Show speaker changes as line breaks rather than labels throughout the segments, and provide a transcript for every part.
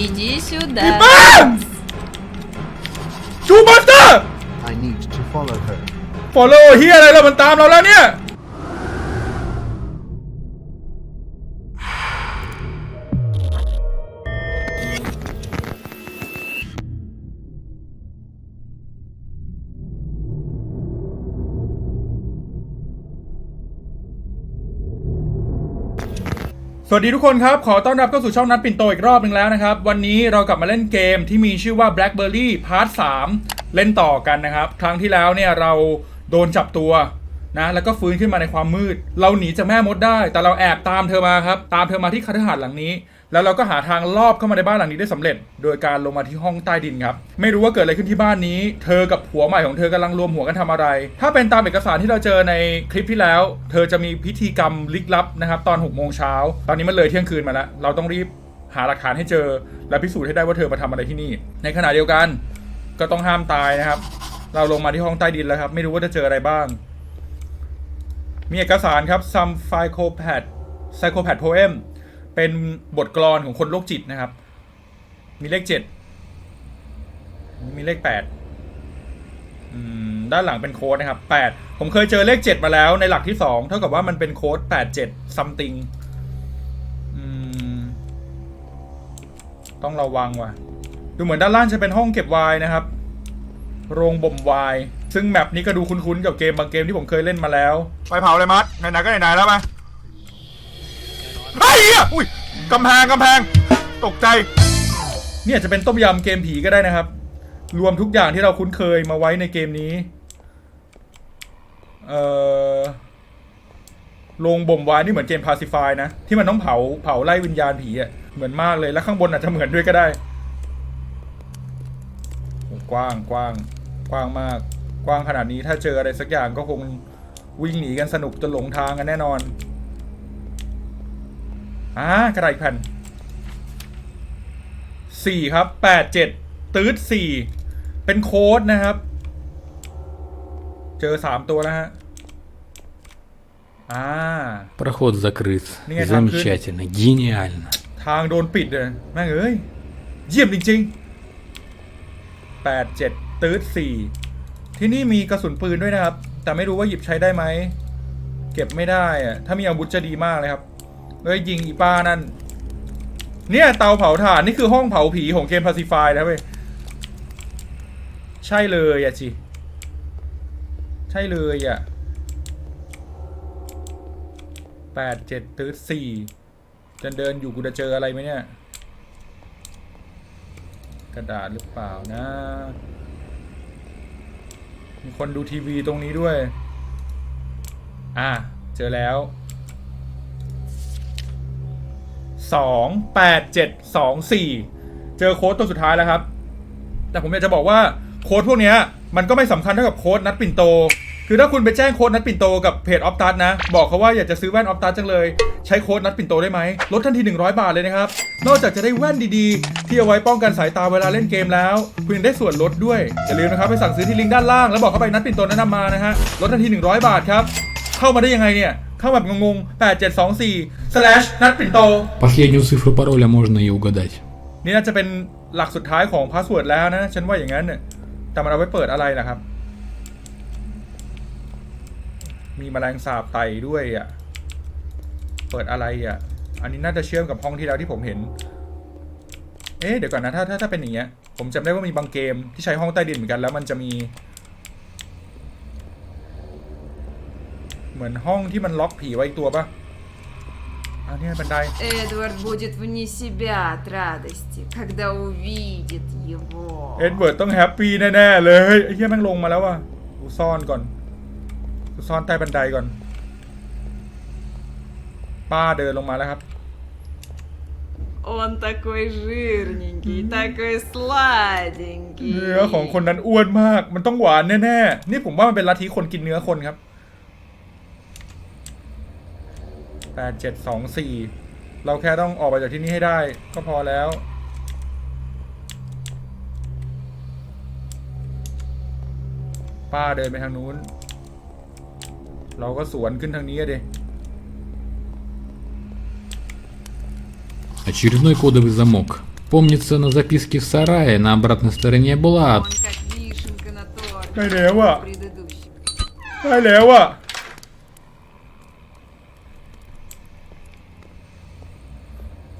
Иди
อี
сюда.
ป้าชูมอนสเตอร์
I need to follow her.
ฟอลโล่เฮียอะไรแล้วมันตามเราแล้วเนี่ย สวัสดีทุกคนครับ ขอต้อนรับเข้าสู่ช่องนัดปิ่นโตอีกรอบหนึ่งแล้วนะครับ วันนี้เรากลับมาเล่นเกมที่มีชื่อว่า Blackberry Part 3 เล่นต่อกันนะครับ ครั้งที่แล้วเนี่ยเราโดนจับตัวนะแล้วก็ฟื้นขึ้นมาในความมืด เราหนีจากแม่มดได้ แต่เราแอบตามเธอมาครับ ตามเธอมาที่คฤหาสน์หลังนี้ แล้วเราก็หาทางลอบเข้ามาในบ้านหลังนี้ได้สำเร็จ โดยการลงมาที่ห้องใต้ดินครับ ไม่รู้ว่าเกิดอะไรขึ้นที่บ้านนี้ เธอกับผัวใหม่ของเธอกำลังรวมหัวกันทำอะไร ถ้าเป็นตามเอกสารที่เราเจอในคลิปที่แล้ว เธอจะมีพิธีกรรมลึกลับนะครับ ตอน6โมงเช้า ตอนนี้มันเลยเที่ยงคืนมาแล้ว เราต้องรีบหาหลักฐานให้เจอ และพิสูจน์ให้ได้ว่าเธอมาทำอะไรที่นี่ ในขณะเดียวกันก็ต้องห้ามตายนะครับ เราลงมาที่ห้องใต้ดินแล้วครับ ไม่รู้ว่าจะเจออะไรบ้าง มีเอกสารครับ some psychopath psychopath poem เป็นบทกลอนของคนโรคจิตนะครับ มีเลขเจ็ด มีเลขแปดด้านหลังเป็นโค้ดนะครับแปดผมเคยเจอเลขเจ็ดมาแล้วในหลักที่สองเท่ากับว่ามันเป็นโค้ดแปดเจ็ด something อืมต้องระวังว่ะ ดูเหมือนด้านล่างจะเป็นห้องเก็บไวน์นะครับ โรงบ่มไวน์ซึ่งแมปนี้ก็ดูคุ้นๆกับเกมบางเกมที่ผมเคยเล่นมาแล้ว ไปเผาเลยมัดไหนๆก็ไหนๆแล้วไอ้เหี้ย อุ้ยกำแพงกำแพง ตกใจ เนี่ยจะเป็นต้มยำเกมผีก็ได้นะครับ รวมทุกอย่างที่เราคุ้นเคยมาไว้ในเกมนี้ เอ่อโรงบ่มไวน์นี่เหมือนเกมพาซิฟายนะ ที่มันต้องเผาเผาไล่วิญญาณผีอะ่ะเหมือนมากเลยแล้วข้างบนอาจจะเหมือนด้วยก็ได้โอ้กว้างกว้างกว้างมาก กว้างขนาดนี้ถ้าเจออะไรสักอย่างก็คงวิ่งหนีกันสนุกจนหลงทางกันแน่นอนอ่ากระดาษอีกแผ่นสี่ครับแปดเจ็ดตืดสี่เป็นโค้ดนะครับ เจอสามตัวแล้วฮะ อ่า
Проход закрыт.
Нет, там
Замечательно, гениально.
ทางโดนปิดเลยแม่งเอ้ย เยี่ยมจริงๆแปดเจ็ดตืดสี่ที่นี่มีกระสุนปืนด้วยนะครับ แต่ไม่รู้ว่าหยิบใช้ได้ไหม เก็บไม่ได้อะถ้ามีอาวุธจะดีมากเลยครับ เอ้ยยิงอีป้านั่น เนี่ยเตาเผาถ่านนี่คือห้องเผาผีของเกมพาซิฟายนะเว้ย ใช่เลยอะจิใช่เลยอะแปดเจ็ดตืดสี่จะเดินอยู่กูจะเจออะไรไหมเนี่ยกระดาษหรือเปล่านะ มีคนดูทีวีตรงนี้ด้วย อะเจอแล้ว สองแปดเจ็ดสองสี่เจอโค้ดตัวสุดท้ายแล้วครับ แต่ผมอยากจะบอกว่าโค้ดพวกนี้มันก็ไม่สำคัญเท่ากับโค้ดนัดปิ่นโต คือถ้าคุณไปแจ้งโค้ดนัดปิ่นโตกับเพจออฟตัสนะ บอกเขาว่าอยากจะซื้อแว่นออฟตัสจังเลย ใช้โค้ดนัดปิ่นโตได้ไหมลดทันที 100 บาทเลยนะครับ นอกจากจะได้แว่นดีๆ ที่เอาไว้ป้องกันสายตาเวลาเล่นเกมแล้ว คุณยังได้ส่วนลดด้วย อย่าลืมนะครับไปสั่งซื้อที่ลิงก์ด้านล่างแล้วบอกเข้าไปนัดปิ่นโตแนะนำมานะฮะลดทันที 100 บาทครับเข้ามาได้ยังไงเนี่ย เข้าแบบงงๆ8724 slash นัดปิ่นโต
Последнюю цифру пароля можно и угадать.
นี่น่าจะเป็นหลักสุดท้ายของพาสเวิร์ดแล้วนะ ฉันว่าอย่างนั้นเนี่ยแต่มันเอาไว้เปิดอะไรล่ะครับ มีแมลงสาบไต่ด้วยอ่ะ เปิดอะไรอ่ะ อันนี้น่าจะเชื่อมกับห้องที่แล้วที่ผมเห็น เอ๊ะเดี๋ยวก่อนนะถ้าถ้าถ้าเป็นอย่างเงี้ย ผมจำได้ว่ามีบางเกมที่ใช้ห้องใต้ดินเหมือนกันแล้วมันจะมี เหมือนห้องที่มันล็อกผีไว้อีกตัวปะอันนี้บันได
Эдвард будет вне себя от радости, когда увидит его.
เอ็ดเวิร์ดต้องแฮปปี้แน่ ๆ เลยไอ้เหี้ยแม่งลงมาแล้วว่ะกูซ่อนก่อนกูซ่อนใต้บันไดก่อน ป้าเดินลงมาแล้วครับ
Он такой жирненький, такой сладенький.
เนื้อของคนนั้นอ้วนมาก มันต้องหวานแน่ ๆ นี่ผมว่ามันเป็นลัทธิคนกินเนื้อคนครับ แปดเจ็ดสองสี่เราแค่ต้องออกไปจากที่นี่ให้ได้ ก็พอแล้ว ป้าเดินไปทางนู้น เราก็สวนขึ้นทางนี้อะดิ
Очередной кодовый замок. Помнится, на записке в сарае на обратной стороне была
Он как вишенка на торте.
ได้แล้วอ่ะ
Предыдущий.
ได้แล้วอ่ะ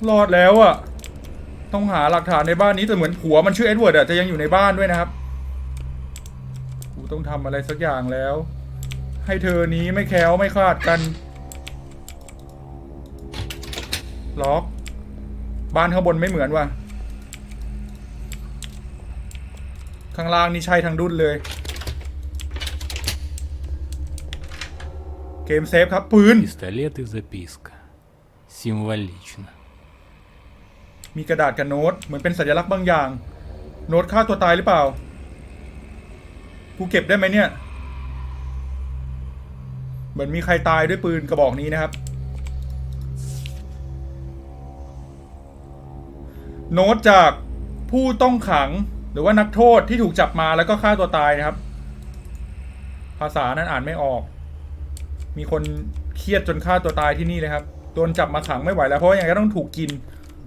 รอดแล้วอ่ะ ต้องหาหลักฐานในบ้านนี้แต่เหมือนผัวมันชื่อเอ็ดเวิร์ดอ่ะจะยังอยู่ในบ้านด้วยนะครับ กูต้องทำอะไรสักอย่างแล้ว ให้เธอนี้ไม่แคล้วไม่คลาดกัน ล็อก บ้านข้างบนไม่เหมือนว่ะ ข้างล่างนี่ใช่ทางดุนเลย เกมเซฟครับ ปืน
пистолет и записка. Символично.
มีกระดาษกับโน้ตเหมือนเป็นสัญลักษณ์บางอย่าง โน้ตฆ่าตัวตายหรือเปล่า กูเก็บได้ไหมเนี่ย เหมือนมีใครตายด้วยปืนกระบอกนี้นะครับ โน้ตจากผู้ต้องขังหรือว่านักโทษที่ถูกจับมาแล้วก็ฆ่าตัวตายนะครับ ภาษานั้นอ่านไม่ออก มีคนเครียดจนฆ่าตัวตายที่นี่เลยครับโดนจับมาขังไม่ไหวแล้วเพราะว่ายังไงก็ต้องถูกกิน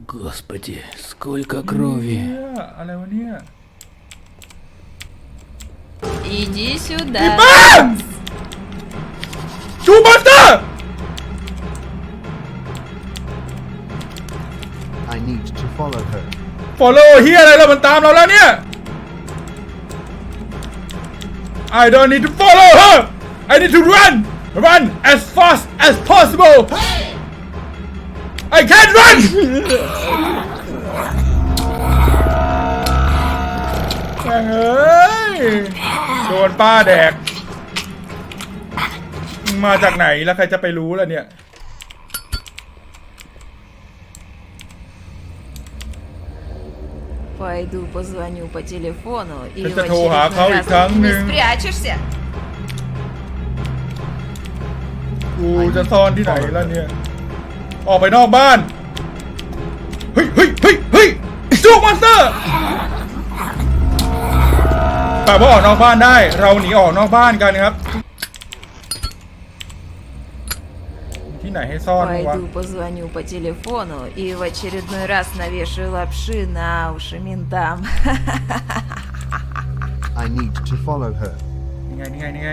Господи, сколько крови.
เนี่ยอะไรวะเนี่ย
Иди сюда.
บ้าจูมอนสเตอร์
I need to follow her.
ฟอลโล่เฮียอะไรแล้วมันตามเราแล้วเนี่ย I don't need to follow her I need to run run as fast as possible I can't run แม่งเอ้ยโดนป้าแดกมึงมาจากไหนแล้วใครจะไปรู้ล่ะเนี่ย
Пойду позвоню по телефону и
Это
в
то, а,
очередной
кау-
раз
кау-
не
м.
спрячешься.
กูจะซ่อนที่ไหนแล้วเนี่ย ออกไปนอกบ้าน เฮ้ยเฮ้ยเฮ้ยเฮ้ยจูมอนสเตอร์แต่ว่าออกนอกบ้านได้ เราหนีออกนอกบ้านกันครับ ที่ไหนให้ซ่อนวะ
Пойду позвоню по телефону и в очередной раз навешаю лапши на уши ментам.
I need to follow her.
นี่ไงนี่ไงนี่ไง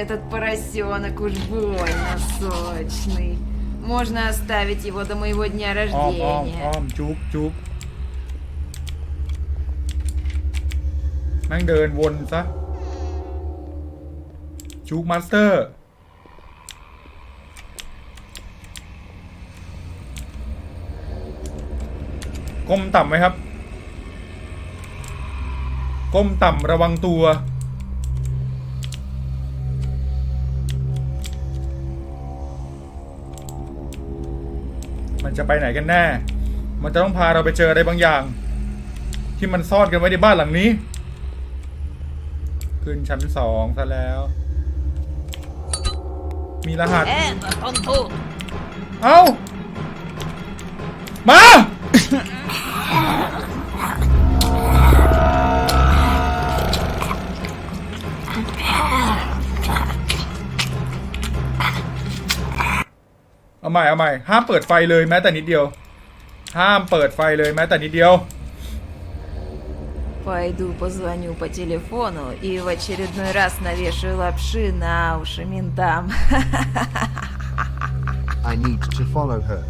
Этот поросенок уж больно сочный. Можно оставить его до моего дня
อ้อมอ้อม
рождения.
อ้อมจุกจุกแม่งเดินวนซะ จุกมาสเตอร์ ก้มต่ำไหมครับ ก้มต่ำระวังตัว มันจะไปไหนกันแน่ มันจะต้องพาเราไปเจออะไรบางอย่าง ที่มันซ่อนกันไว้ในบ้านหลังนี้ ขึ้นชั้นสองซะแล้ว มีรหัส เอ้า มา ม่ เอาใหม่ ห้ามเปิดไฟเลยแม้แต่นิดเดียว ห้ามเปิดไฟเลยแม้แต่นิดเดียว
Пойду позвоню по телефону и в очередной раз навешаю лапши на уши ментам.
I need to follow her.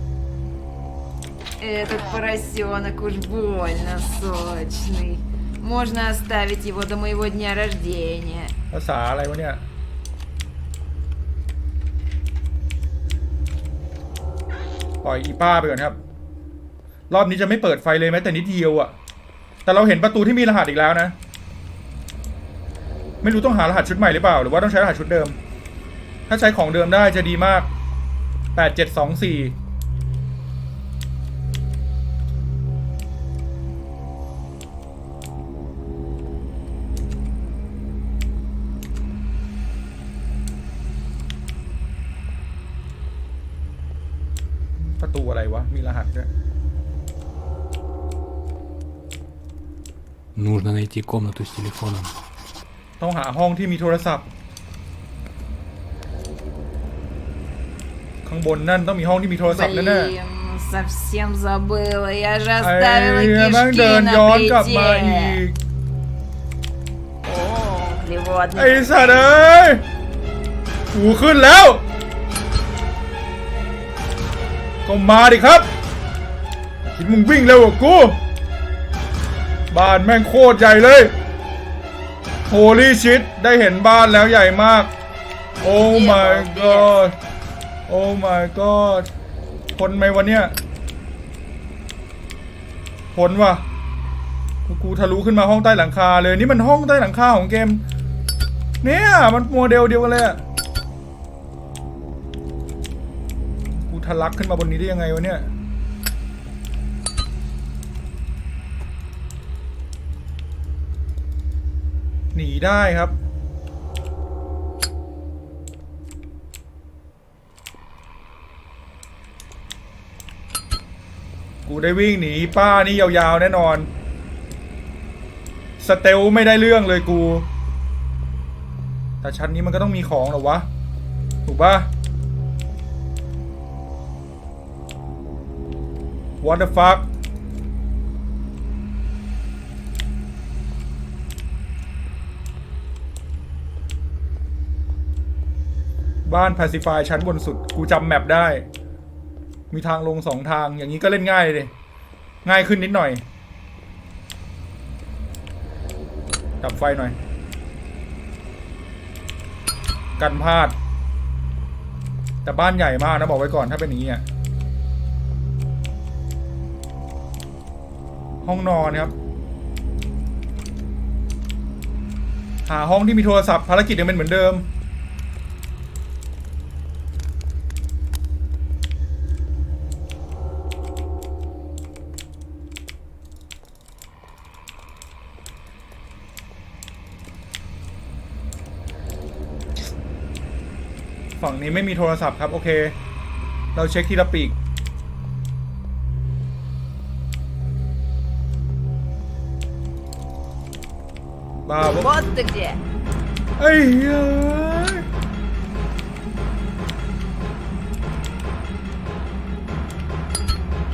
Этот поросенок уж больно сочный. Можно оставить его до моего дня рождения.
ภาษาอะไรวะเนี่ย ปล่อยอีป้าไปก่อนครับ รอบนี้จะไม่เปิดไฟเลยแม้แต่นิดเดียวอะ่ะ แต่เราเห็นประตูที่มีรหัสอีกแล้วนะ ไม่รู้ต้องหารหัสชุดใหม่หรือเปล่า หรือว่าต้องใช้รหัสชุดเดิม ถ้าใช้ของเดิมได้จะดีมากแปดเจ็ดสองสี่
Нужно найти комнату с телефоном.
ต้องหาห้องที่มีโทรศัพท์ ข้างบนนั่นต้องมีห้องที่มีโทรศัพท์แน่
Блин, совсем забыла. Я же
ไอ้
оставила
เหี้ยแม่งเดิ
кишки
น
на
ย้อนกลับมาอี
плите.
ก
О,
ไอ้
углеводный
สัตว์เอ้ยกูขึ้นแล้ว ก็มาดิครับคิดมึงวิ่งเร็วกว่ากู บ้านแม่งโคตรใหญ่เลยโ o ลี่ชิตได้เห็นบ้านแล้วใหญ่มาก โอ้ my god โอ้ my god ทนไหมวันเนี้ยทนว่ะกูทะลุขึ้นมาห้องใต้หลังคาเลยนี่มันห้องใต้หลังคาของเกม เนี่ยมันโมเดลเดียวกันเลยอะกูทะลักขึ้นมาบนนี้ได้ยังไงวะเนี่ย หนีได้ครับ กูได้วิ่งหนีป้านี่ยาวๆ แน่นอน สเตลไม่ได้เรื่องเลยกู แต่ชั้นนี้มันก็ต้องมีของหรอวะ ถูกปะ What the fuck บ้าน Pacify ชั้นบนสุด กูจำแมปได้ มีทางลงสองทางอย่างนี้ก็เล่นง่ายเลย ง่ายขึ้นนิดหน่อย ดับไฟหน่อย กันพลาด แต่บ้านใหญ่มากนะ บอกไว้ก่อนถ้าเป็นอย่างนี้อะห้องนอนครับ หาห้องที่มีโทรศัพท์ภารกิจยังเป็นเหมือนเดิม งนี้ไม่มีโทรศัพท์ครับ โอเค เราเช็คทีละปีก บ้าบ
Вот ты где.
ไอ้เหี้ย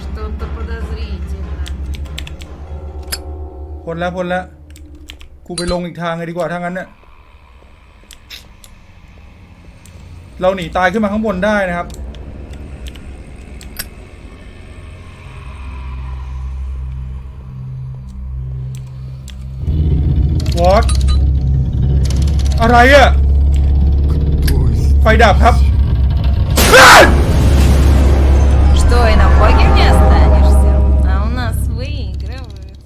Что-то подозрительно.
พ้นแล้วพ้นแล้ว กูไปลงอีกทางเลยดีกว่าถ้างั้นเนี่ย เราหนีตายขึ้นมาข้างบนได้นะครับ วอตอะไรอะไฟดับครับ
Что, и на боге не останешься? А у нас выигрывают.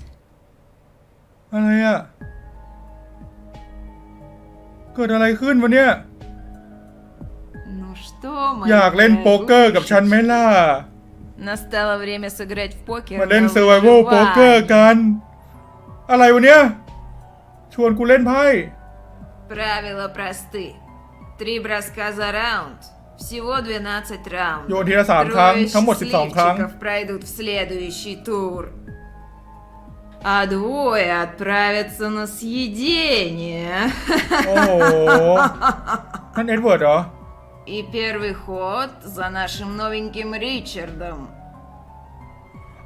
อะไรอะเกิดอะไรขึ้นวะเนี่ย
Ну что, мои
อยากเล่นโป๊กเกอร์กับฉันไหมล่ะ
Настало время сыграть в покер.
มาเล่น
на
เซอร์ไ a เวลโป๊กเกอร์
выживание.
กัน อะไรวะเนี่ย ชวนกูเล่นไพ่
Правила просты. Три броска за раунд. Всего 12 раундов.
โยนทีละสามครั้ง
Трое
ทั้งหมด 12 ครั้ง
счастливчиков пройдут в следующий тур. А двое отправятся на съедение.
โอ้โห นั่นเอ็ดเวิร์ดเหรอ
И первый ход за нашим новеньким Ричардом.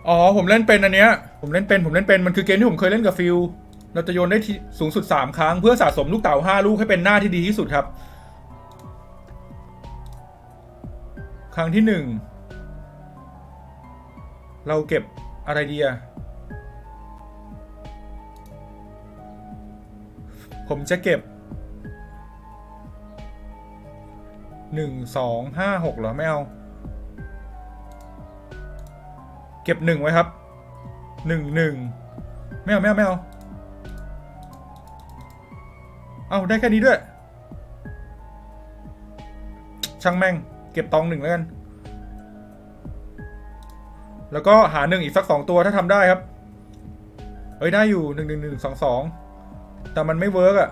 อ๋อ ผมเล่นเป็นอันเนี้ย ผมเล่นเป็น ผมเล่นเป็น มันคือเกมที่ผมเคยเล่นกับฟิลเราจะโยนได้ที่สูงสุด 3 ครั้ง เพื่อสะสมลูกเต๋า5 ลูกให้เป็นหน้าที่ดีที่สุดครับ ครั้งที่หนึ่ง เราเก็บอะไรดีอะผมจะเก็บ หนึ่งสองห้าหกเหรอ ไม่เอา เก็บหนึ่งไว้ครับหนึ่งหนึ่งไม่เอาไม่เอาไม่เอา เอาได้แค่นี้ด้วย ช่างแม่ง เก็บตองหนึ่งแล้วกัน แล้วก็หาหนึ่งอีกสักสองตัวถ้าทำได้ครับ เอ้ยได้อยู่หนึ่งหนึ่งหนึ่งสองสองแต่มันไม่เวิร์กอะ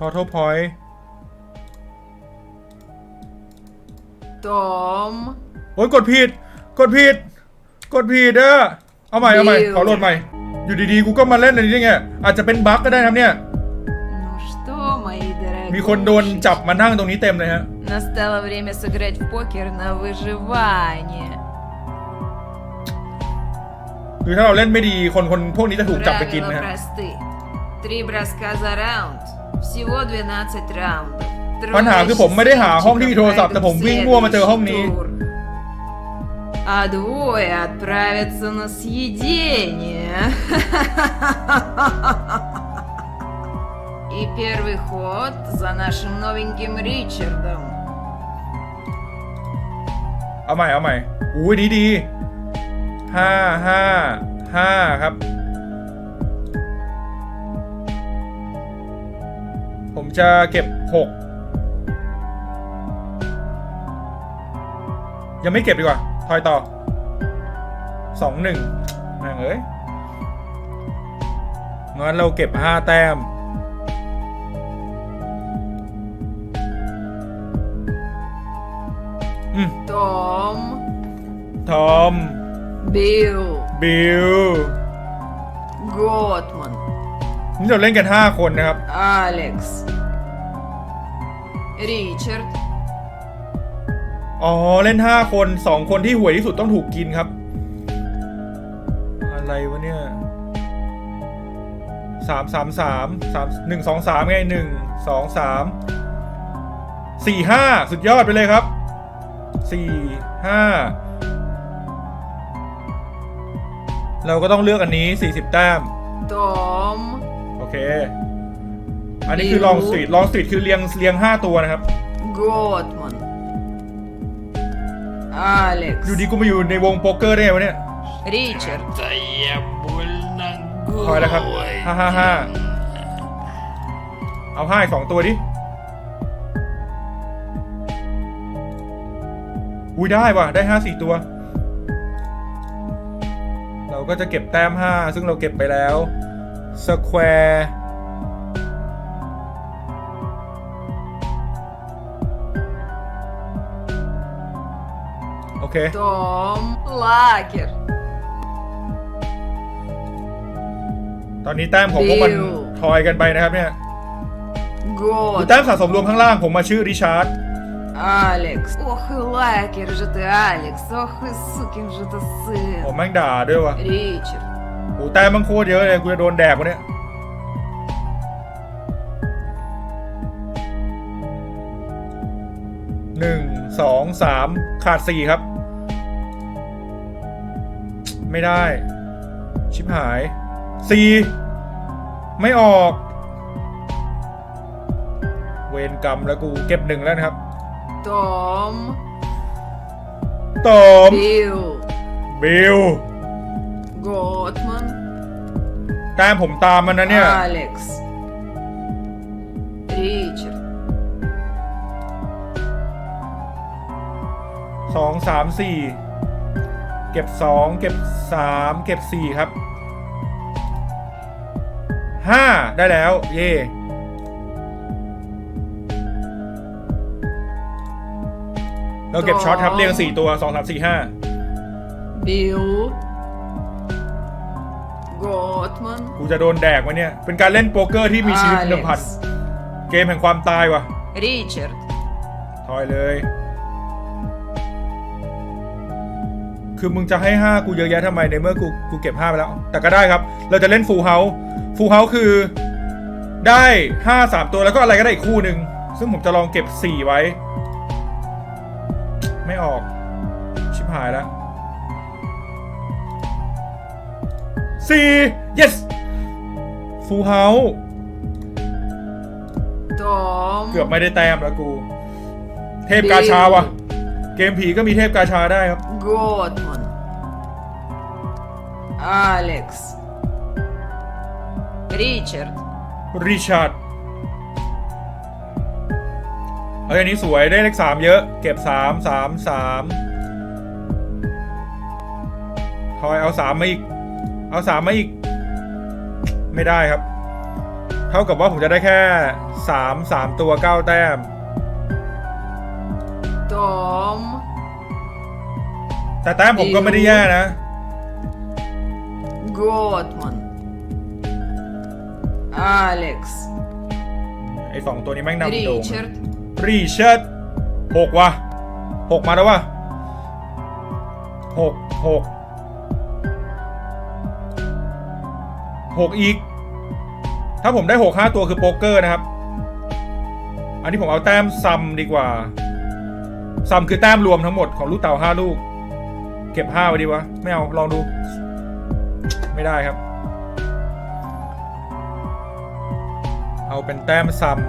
ทอท l พอยต์
Том.
โอ้ยกดผิด กดผิด กดผิดอะ เอาใหม่เอาใหม่
บิว
ขอโหลดใหม่ อยู่ดีๆ กูก็มาเล่นอะไรนี่ไง อาจจะเป็นบั๊กก็ได้ครับเนี่ย
Ну что, мои дорогие.
มีคนโดนจับมานั่งตรงนี้เต็มเลยฮะ
Настало время сыграть в покер на выживание.
คือถ้าเราเล่นไม่ดีคนคนพวกนี้จะถูกจับไปกิน
Правила
นะฮะ
просты. Три броска за раунд. Всего 12 раундов.
ปัญหาคือผมไม่ได้หาห้องที่มีโทรศัพท์แต่ผมวิ่งมั่วมาเจอห้องนี้
А двое отправятся на съедение. И первый ход за нашим новеньким Ричардом.
เอาใหม่เอาใหม่อุ้ยดีดีห้าห้าห้าครับ จะเก็บ 6 ยังไม่เก็บดีกว่า ทอยต่อ 2 1นึ่งเอ้ยงั้นเราเก็บ 5 แต้ม อืม
ทอม
ทอม
บิล
บิล
โกดมั
นนี่เราเล่นกัน 5 คนนะครับ
อเล็กซ์ Ричард,
อ๋อ เล่น 5 คน 2 คนที่ห่วยที่สุดต้องถูกกินครับ อะไรวะเนี่ยสามสามสามสามหนึ่งสองสามไงหนึ่งสองสามสี่ห้าสุดยอดไปเลยครับสี่ห้าเราก็ต้องเลือกอันนี้ 40 แต้ม
Том,
โอเค อันนี้คือลองสตรีทลองสตรีทคือเรียงเรียง 5 ตัวนะครับ
Готман, Алекс,
อยู่ดีกูมาอยู่ในวงโป๊กเกอร์ได้ไงวะเนี่ย
Ричард,
คอยแล้วครับห้าห้าห้าเอาห้าอีกสองตัวดิ อุ้ยได้ว่ะ ได้ห้าสี่ตัว เราก็จะเก็บแต้มห้าซึ่งเราเก็บไปแล้วสแควร์ โอเค
Том, Лакер,
ตอนนี้แต้มของพวกมัน
บิล
ทอยกันไปนะครับเนี่ยดู
Гот,
แต้มสะสมรวมข้างล่างผมมาชื่อริชาร์ด
Алекс. Ох и лакер же ты, Алекс. Ох и сукин же ты
ผม
сын.
แม่งด่าด้วยวะ
Ричард,
โอ้แต้มมันโคตรเยอะเลย กูจะโดนแดกวะเนี่ย หนึ่ง สอง สาม ขาดสี่ครับ ไม่ได้ ชิบหาย C ไม่ออก เวรกรรมแล้วกูเก็บหนึ่งแล้วนะครับ
ตอม
ตอม
บิล
บิล
ก
อตมันแต่ผมตามมันนะเนี่ย
อเล็กซ์ริชาร์
สองสามสี่ เก็บ 2 เก็บ 3 เก็บ 4 ครับ 5 ได้แล้ว เย่เราเก็บช็อตครับเรียง 4 ตัว 2 3 4 5 บิลโรด
มัน
กูจะโดนแดกไหมเนี่ย เป็นการเล่นโป๊กเกอร์ที่มีชีวิตเดิมพัน เกมแห่งความตายวะ
ริ
ชาร์ดถอยเลย คือมึงจะให้ 5 กูเยอะแยะทำไมในเมื่อกูกูเก็บ 5 ไปแล้ว แต่ก็ได้ครับ เราจะเล่นฟูลเฮาส์ฟูลเฮาส์คือได้ 5 3 ตัวแล้วก็อะไรก็ได้อีกคู่หนึ่งซึ่งผมจะลองเก็บ 4 ไว้ ไม่ออก ชิบหายแล้วสี่ yes ฟูลเฮาส์
จอ
เกือบไม่ได้แต้มแล้วกู เทพกาชาว่ะ เกมผีก็มีเทพกาชาได้ครับ
Готман, Алекс, Ричард,
ริชาร์ดเฮ้ยอันนี้สวยได้เลขสามเยอะ เก็บสามสามสามทอยเอาสามมาอีก เอาสามมาอีก ไม่ได้ครับ เท่ากับว่าผมจะได้แค่สามสามตัวเก้าแต้ม
Том,
แต่แต้มผมก็ไม่ได้แย่นะ
Готман. Алекс.
ไอสองตัวนี้แม่งนำโด่ง
Ричард.
รีเชิร์ดหกว่ะหกมาแล้วว่ะหกหกหกอีก ถ้าผมได้หกห้าตัวคือโป๊กเกอร์นะครับ อันนี้ผมเอาแต้มซัมดีกว่า ซัมคือแต้มรวมทั้งหมดของลูกเต่าห้าลูก เก็บผ้าไปดีวะ ไม่เอา ลองดู ไม่ได้ครับ เอาเป็นแต้มซ้ำ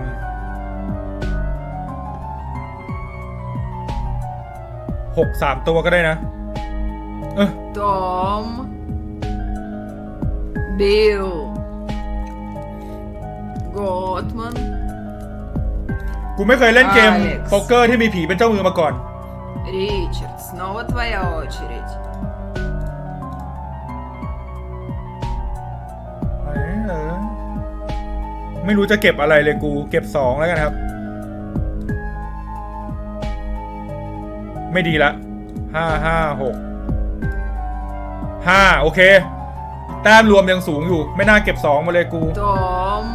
หกสามตัวก็ได้นะ เออ
ดอมบิล
กอตมัน กูไม่เคยเล่นเกมโป๊กเกอร์ที่มีผีเป็นเจ้ามือมาก่อน
Ричард, снова твоя очередь.
เออไม่รู้จะเก็บอะไรเลยกู เก็บสองแล้วกันครับ ไม่ดีละห้าห้าหกห้าโอเค แต้มรวมยังสูงอยู่ ไม่น่าเก็บสองมาเลยกู
Том.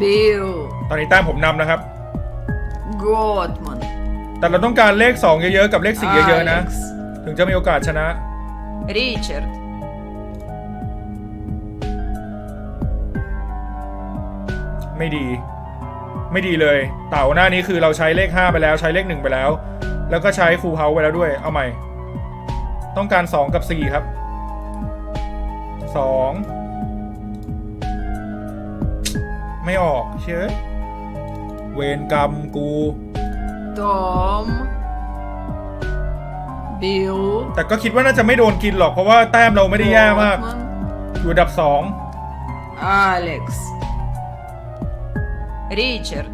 Билл.
ตอนนี้แต้มผมนำนะครับ
Готман.
แต่เราต้องการเลขสองเยอะๆกับเลขสี่เยอะๆนะ ถึงจะมีโอกาสชนะ
ริชาร์ด
ไม่ดี ไม่ดีเลย เต่าหน้านี้คือเราใช้เลข 5 ไปแล้วใช้เลข 1 ไปแล้ว แล้วก็ใช้ฟูเฮาไปแล้วด้วย เอาใหม่ ต้องการ 2 กับ 4 ครับ 2 ไม่ออกเชื่อเวรกรรมกู
Dom Bill
แต่ก็คิดว่าน่าจะไม่โดนกินหรอกเพราะว่าแต้มเราไม่ได้แย่มาก อยู่ดับ
สอ
ง Alex Richard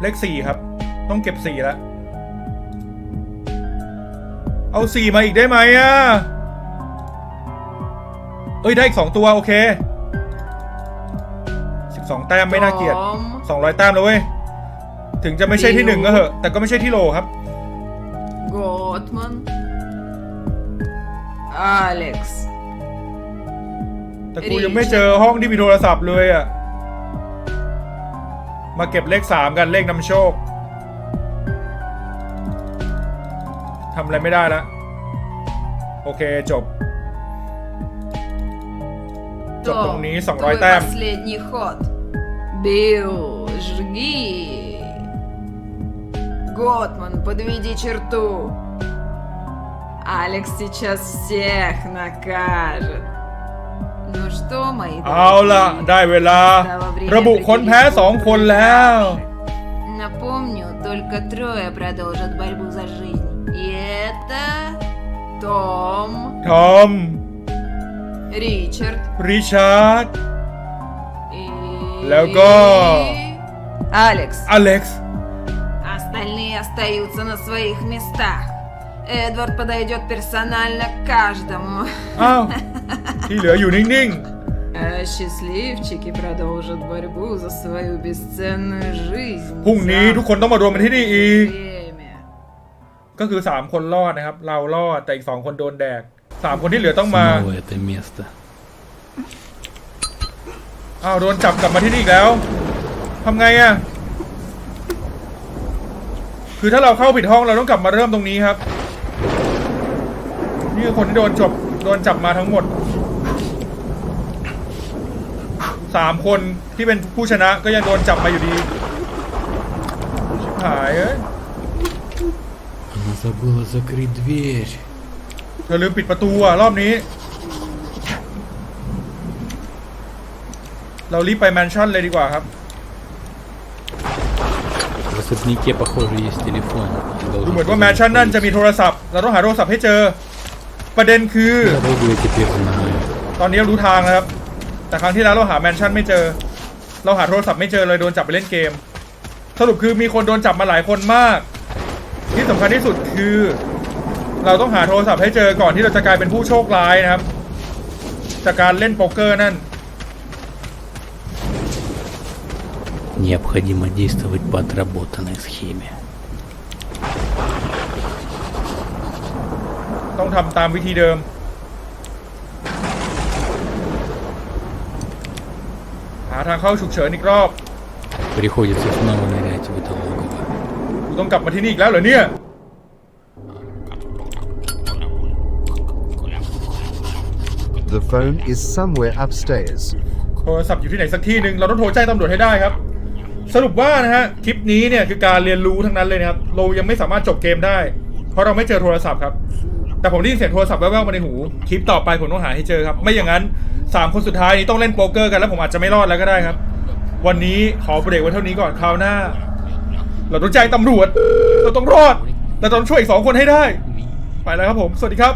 เลขสี่ครับ ต้องเก็บสี่ละเอาสี่มาอีกได้ไหมอะ เอ้ย ได้อีกสองตัว โอเค 12 แต้มไม่น่าเกลียด
Том.
200 แต้มแล้วเว้ย ถึงจะไม่ใช่ที่ 1 ก็เหอะ แต่ก็ไม่ใช่ที่โลครับ
Готман. Алекс.
แต่กูยังไม่เจอห้องที่มีโทรศัพท์เลยอ่ะ มาเก็บเลข 3 กันเลขนำโชค ทำอะไรไม่ได้แล้ว โอเคจบ จบตรงนี้
Том,
200
твой
แต้ม
последний ход. Билл, жги. Готман, подведи черту. Алекс сейчас всех накажет. Ну что, мои
เอาล่ะ
дорогие,
ได้เวลา
настало время
ระบุคนแพ้
определить
สองคนแล้ว
проигравших. Напомню, только трое продолжат борьбу за жизнь. И это Том,
ทอม
Ричард
ริชาร์ด
и...
Лего.
Алекс.
อเล็กซ์
Остальные остаются на своих местах. Эдвард подойдет персонально к каждому.
อ้าว ที่เหลืออยู่นิ่ง
А счастливчики продолжат борьбу за свою бесценную жизнь.
ๆ พรุ่งนี้ทุกคนต้องมารวมกันที่นี่อีก
Время.
ก็คือ 3 คนรอดนะครับ เรารอดแต่อีก 2 คนโดนแดก 3 คนที่เหลือต้องมา
Снова это место.
อ้าวโดนจับกลับมาที่นี่อีกแล้วทำไงอะ่ะ คือถ้าเราเข้าผิดห้องเราต้องกลับมาเริ่มตรงนี้ครับ นี่คือคนที่โดนจบโดนจับมาทั้งหมดสามคนที่เป็นผู้ชนะก็ยังโดนจับมาอยู่ดีชิบหายเอ้ย
Она забыла закрыть дверь.
เธอลืมปิดประตูอ่ะ รอบนี้ เรารีบไปแมนชั่นเลยดีกว่าครับ
В особняке, похоже, есть телефон. Я
ดู
должен
เหมือนว่า
позвонить
แมนชั่นนั่นจะมี
полиции.
โทรศัพท์ เราต้องหาโทรศัพท์ให้เจอ ประเด็นคือ
Дорогу я теперь знаю.
ตอนนี้เรารู้ทางแล้วครับ แต่ครั้งที่แล้วเราหาแมนชั่นไม่เจอ เราหาโทรศัพท์ไม่เจอเลยโดนจับไปเล่นเกม สรุปคือมีคนโดนจับมาหลายคนมาก ที่สำคัญที่สุดคือ เราต้องหาโทรศัพท์ให้เจอก่อนที่เราจะกลายเป็นผู้โชคร้ายนะครับ จากการเล่นโป๊กเกอร์นั่น
Необходимо действовать по отработанной схеме.
ต้องทำตามวิธีเดิม หาทางเข้าฉุกเฉินอีกรอบ
Приходится снова нырять в это логово.
กูต้องกลับมาที่นี่อีกแล้วเหรอเนี่ย
The phone is somewhere upstairs.
โทรศัพท์อยู่ที่ไหนสักที่หนึ่งเราต้องโทรแจ้งตำรวจให้ได้ครับ สรุปว่านะฮะคลิปนี้เนี่ยคือการเรียนรู้ทั้งนั้นเลยนะครับเรายังไม่สามารถจบเกมได้ เพราะเราไม่เจอโทรศัพท์ครับ แต่ผมได้ยินเสียงโทรศัพท์แว่วๆมาในหู คลิปต่อไปผมต้องหาให้เจอครับ ไม่อย่างนั้นสามคนสุดท้ายนี้ต้องเล่นโป๊กเกอร์กันแล้วผมอาจจะไม่รอดแล้วก็ได้ครับ วันนี้ขอเบรกไว้เท่านี้ก่อนคราวหน้า เราต้องแจ้งตำรวจ เราต้องรอดเราต้องช่วยอีกสองคนให้ได้ ไปแล้วครับผม สวัสดีครับ